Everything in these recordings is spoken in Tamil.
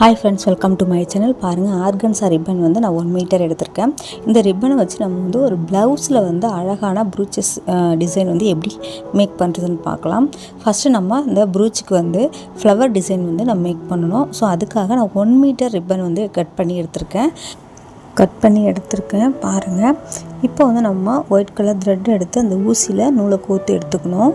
Hi friends welcome to my channel பாருங்கள் ஆர்கன்ஸா ரிப்பன் வந்து நான் ஒன் மீட்டர் எடுத்திருக்கேன். இந்த ரிப்பனை வச்சு நம்ம வந்து ஒரு ப்ளவுஸில் வந்து அழகான ப்ரூச்சஸ் டிசைன் வந்து எப்படி மேக் பண்ணுறதுன்னு பார்க்கலாம். ஃபஸ்ட்டு நம்ம இந்த ப்ரூச்சுக்கு வந்து ஃப்ளவர் டிசைன் வந்து நம்ம மேக் பண்ணணும். ஸோ அதுக்காக நான் ஒன் மீட்டர் ரிப்பன் வந்து கட் பண்ணி எடுத்திருக்கேன். கட் பண்ணி எடுத்திருக்கேன் பாருங்கள் இப்போ வந்து நம்ம ஒயிட் கலர் த்ரெட் எடுத்து அந்த ஊசியில் நூலை கோர்த்து எடுத்துக்கணும்.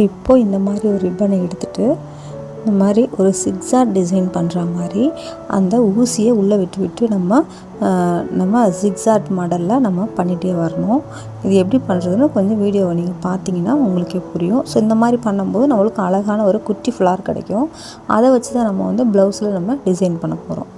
ஆனால் இப்போது இந்த மாதிரி ஒரு ரிப்பனை எடுத்துகிட்டு இந்த மாதிரி ஒரு சிக்ஸார் டிசைன் பண்ணுற மாதிரி அந்த ஊசியை உள்ளே விட்டு விட்டு நம்ம நம்ம ஜிக்ஸாட் மாடலில் நம்ம பண்ணிகிட்டே வரணும். இது எப்படி பண்ணுறதுன்னு கொஞ்சம் வீடியோவை நீங்கள் பார்த்தீங்கன்னா உங்களுக்கே புரியும். ஸோ இந்த மாதிரி பண்ணும்போது நம்மளுக்கு அழகான ஒரு குட்டி ஃப்ளார் கிடைக்கும். அதை வச்சு தான் நம்ம வந்து ப்ளவுஸில் நம்ம டிசைன் பண்ண போகிறோம்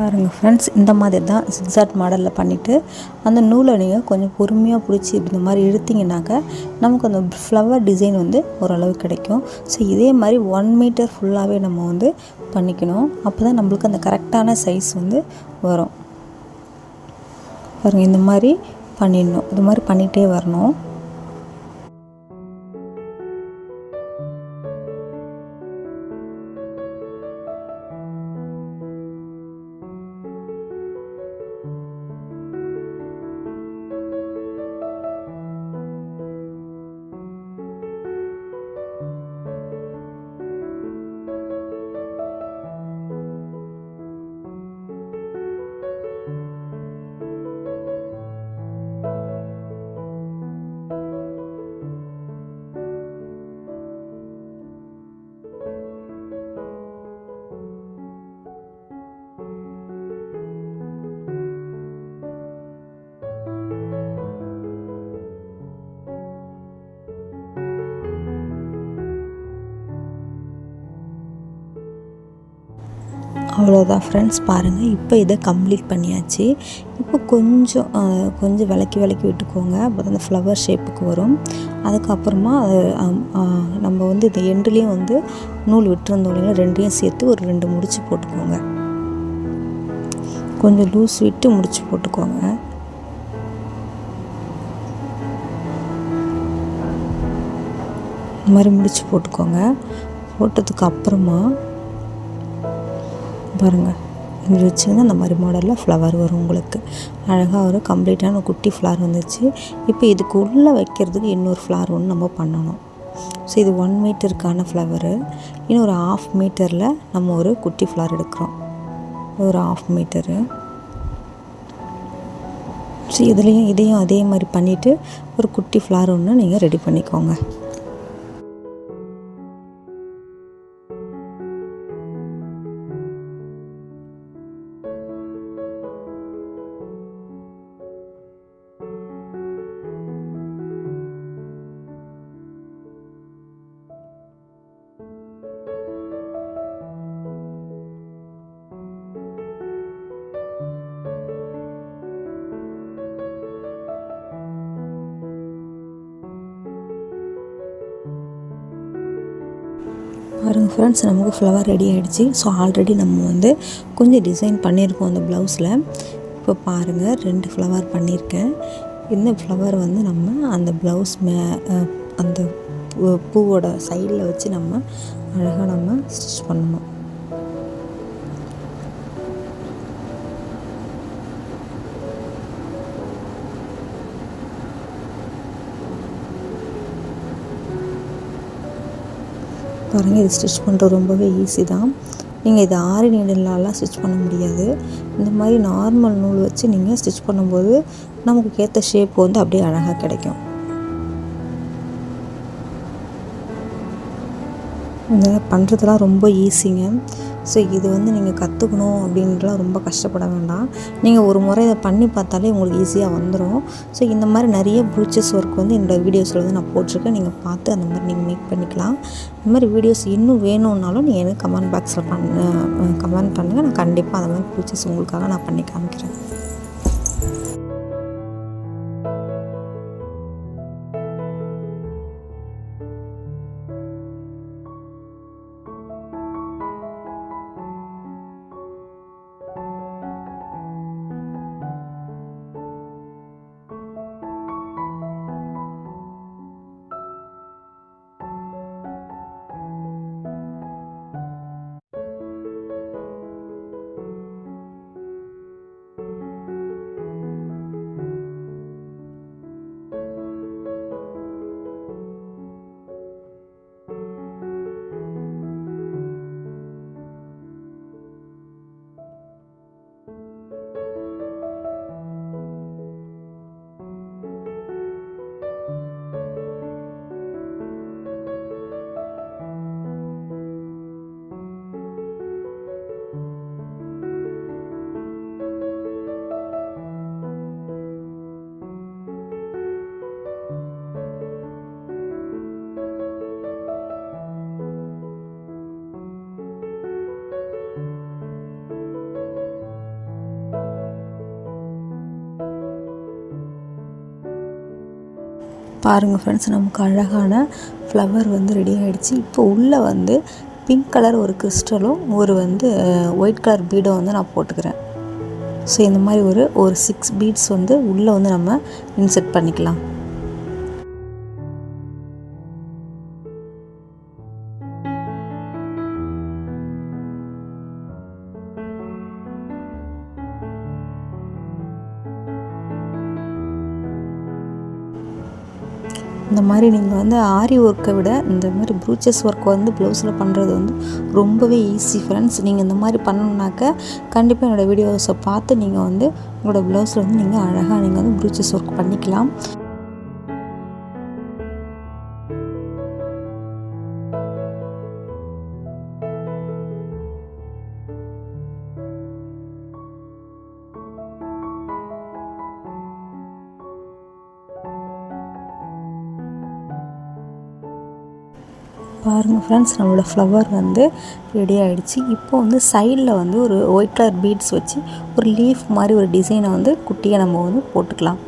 பாருங்கள் ஃப்ரெண்ட்ஸ் இந்த மாதிரி தான் ஜிக்ஸாட் மாடலில் பண்ணிவிட்டு அந்த நூலை நீங்கள் கொஞ்சம் பொறுமையாக பிடிச்சி இந்த மாதிரி இழுத்திங்கனாக்கா நமக்கு அந்த ஃப்ளவர் டிசைன் வந்து ஓரளவு கிடைக்கும். ஸோ இதே மாதிரி ஒன் மீட்டர் ஃபுல்லாகவே நம்ம வந்து பண்ணிக்கணும். அப்போ தான் நம்மளுக்கு அந்த கரெக்டான சைஸ் வந்து வரும். பாருங்கள் இந்த மாதிரி பண்ணிடணும். இது மாதிரி பண்ணிகிட்டே வரணும். அவ்வளோதான் ஃப்ரெண்ட்ஸ் பாருங்கள் இப்போ இதை கம்ப்ளீட் பண்ணியாச்சு. இப்போ கொஞ்சம் கொஞ்சம் விளக்கி விளக்கி விட்டுக்கோங்க. அப்போ அந்த ஃப்ளவர் ஷேப்புக்கு வரும். அதுக்கப்புறமா நம்ம வந்து இந்த எண்டுலேயும் வந்து நூல் விட்டுருந்தோம் ரெண்டையும் சேர்த்து ஒரு ரெண்டு முடிச்சு போட்டுக்கோங்க. கொஞ்சம் லூஸ் விட்டு முடிச்சு போட்டுக்கோங்க. இந்த மாதிரி முடிச்சு போட்டுக்கோங்க. போட்டதுக்கு அப்புறமா பாருங்கள் இங்கே வச்சிங்கன்னா இந்த மாதிரி மாடலில் ஃப்ளவர் வரும் உங்களுக்கு. அழகாக ஒரு கம்ப்ளீட்டான குட்டி ஃப்ளார் வந்துச்சு. இப்போ இதுக்கு உள்ளே வைக்கிறதுக்கு இன்னொரு ஃப்ளார் ஒன்று நம்ம பண்ணணும். ஸோ இது ஒன் மீட்டருக்கான ஃப்ளவரு இன்னும் ஒரு ஆஃப் மீட்டரில் நம்ம ஒரு குட்டி ஃப்ளார் எடுக்கிறோம். ஒரு ஆஃப் மீட்டரு ஸோ இதுலேயும் இதையும் அதே மாதிரி பண்ணிவிட்டு ஒரு குட்டி ஃப்ளார் ஒன்று நீங்கள் ரெடி பண்ணிக்கோங்க. பாருங்கள் ஃப்ரெண்ட்ஸ் நமக்கு ஃப்ளவர் ரெடி ஆகிடுச்சு ஸோ ஆல்ரெடி நம்ம வந்து கொஞ்சம் டிசைன் பண்ணியிருக்கோம் அந்த ப்ளவுஸில் இப்போ பாருங்கள் ரெண்டு ஃப்ளவர் பண்ணியிருக்கேன். இந்த ஃப்ளவர் வந்து நம்ம அந்த ப்ளவுஸ் மே அந்த பூ- பூவோட சைடில் வச்சு நம்ம அழகாக நம்ம ஸ்டிச் பண்ணணும். பாருங்கள் இது ஸ்டிச் பண்ணுறது ரொம்பவே ஈஸி தான். நீங்கள் இது ஆறு நீடலாலாம் ஸ்டிச் பண்ண முடியாது. இந்த மாதிரி நார்மல் நூல் வச்சு நீங்கள் ஸ்டிச் பண்ணும்போது நமக்கு ஏற்ற ஷேப் வந்து அப்படியே அழகாக கிடைக்கும். இந்த பண்ணுறதுலாம் ரொம்ப ஈஸிங்க ஸோ இது வந்து நீங்கள் கற்றுக்கணும் அப்படின்ட்டுலாம் ரொம்ப கஷ்டப்பட வேண்டாம். நீங்கள் ஒரு முறை இதை பண்ணி பார்த்தாலே உங்களுக்கு ஈஸியாக வந்துடும் ஸோ இந்த மாதிரி நிறைய ப்ரூச்சஸ் ஒர்க் வந்து என்னோடய வீடியோஸில் வந்து நான் போட்டிருக்கேன். நீங்கள் பார்த்து அந்த மாதிரி நீங்கள் மேக் பண்ணிக்கலாம். இந்த மாதிரி வீடியோஸ் இன்னும் வேணும்னாலும் நீங்கள் எனக்கு கமெண்ட் பாக்ஸில் பண்ண கமெண்ட் பண்ணுங்கள் நான் கண்டிப்பாக அந்த மாதிரி ப்ரூச்சஸ் உங்களுக்காக நான் பண்ணி காமிக்கிறேன். பாருங்கள் ஃப்ரெண்ட்ஸ் நமக்கு அழகான ஃப்ளவர் வந்து ரெடி ஆகிடுச்சு இப்போ உள்ளே வந்து பிங்க் கலர் ஒரு கிறிஸ்டலும் ஒரு வந்து ஒயிட் கலர் பீடும் வந்து நான் போட்டுக்கிறேன். ஸோ இந்த மாதிரி ஒரு ஒரு சிக்ஸ் பீட்ஸ் வந்து உள்ளே வந்து நம்ம இன்செர்ட் பண்ணிக்கலாம். மாதிரி நீங்கள் வந்து ஆரி ஒர்க்கை விட இந்த மாதிரி ப்ரூச்சஸ் ஒர்க் வந்து ப்ளவுஸில் பண்ணுறது வந்து ரொம்பவே ஈஸி ஃப்ரெண்ட்ஸ் நீங்கள் இந்த மாதிரி பண்ணணுனாக்க கண்டிப்பாக என்னோடய வீடியோஸை பார்த்து நீங்கள் வந்து உங்களோட ப்ளவுஸில் வந்து நீங்கள் அழகாக நீங்கள் வந்து ப்ரூச்சஸ் ஒர்க் பண்ணிக்கலாம். பாருங்கள் ஃப்ரெண்ட்ஸ் நம்மளோட ஃப்ளவர் வந்து ரெடி ஆகிடுச்சு இப்போ வந்து சைடில் வந்து ஒரு ஒயிட் கலர் பீட்ஸ் வச்சு ஒரு லீஃப் மாதிரி ஒரு டிசைனை வந்து குட்டியாக நம்ம வந்து போட்டுக்கலாம்.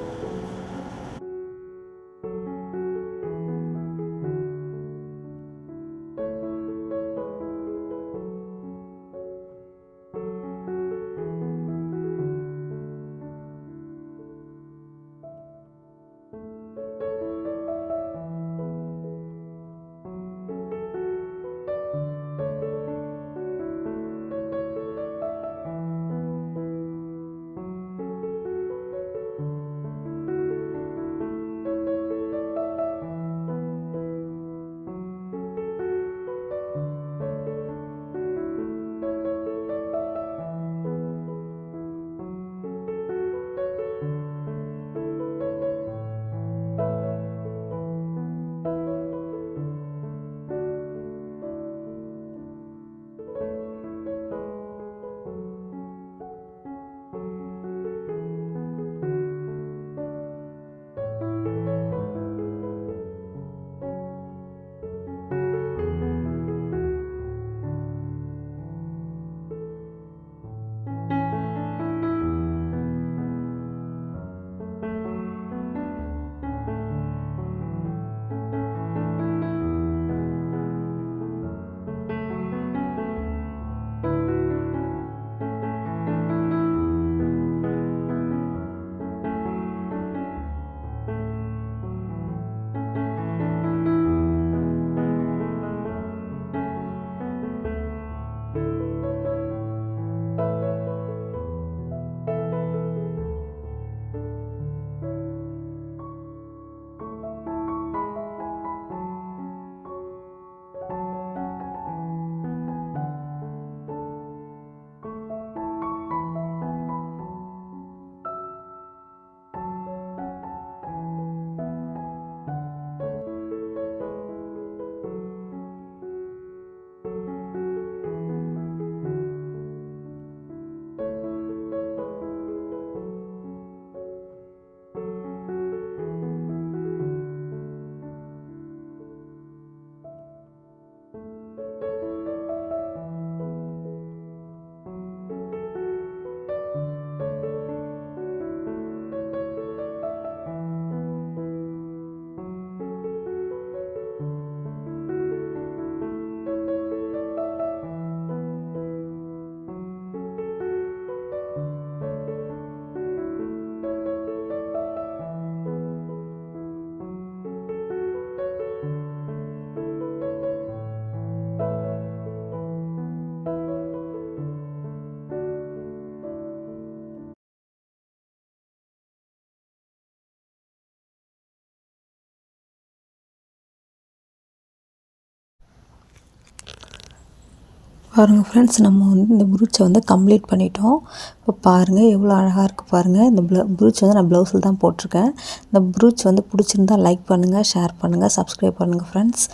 பாருங்கள் ஃப்ரெண்ட்ஸ் நம்ம வந்து இந்த ப்ரூச்சை வந்து கம்ப்ளீட் பண்ணிட்டோம். இப்போ பாருங்கள் எவ்வளோ அழகாக இருக்குது பாருங்கள் இந்த ப்ள வந்து நான் ப்ளவுஸில் தான் போட்டிருக்கேன். இந்த ப்ரூச் வந்து பிடிச்சிருந்தா லைக் பண்ணுங்கள் ஷேர் பண்ணுங்கள் சப்ஸ்கிரைப் பண்ணுங்கள் ஃப்ரெண்ட்ஸ்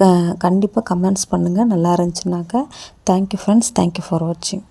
க கண்டிப்பாக கமெண்ட்ஸ் பண்ணுங்கள் நல்லா இருந்துச்சுனாக்கா thank you friends thank you for வாட்சிங்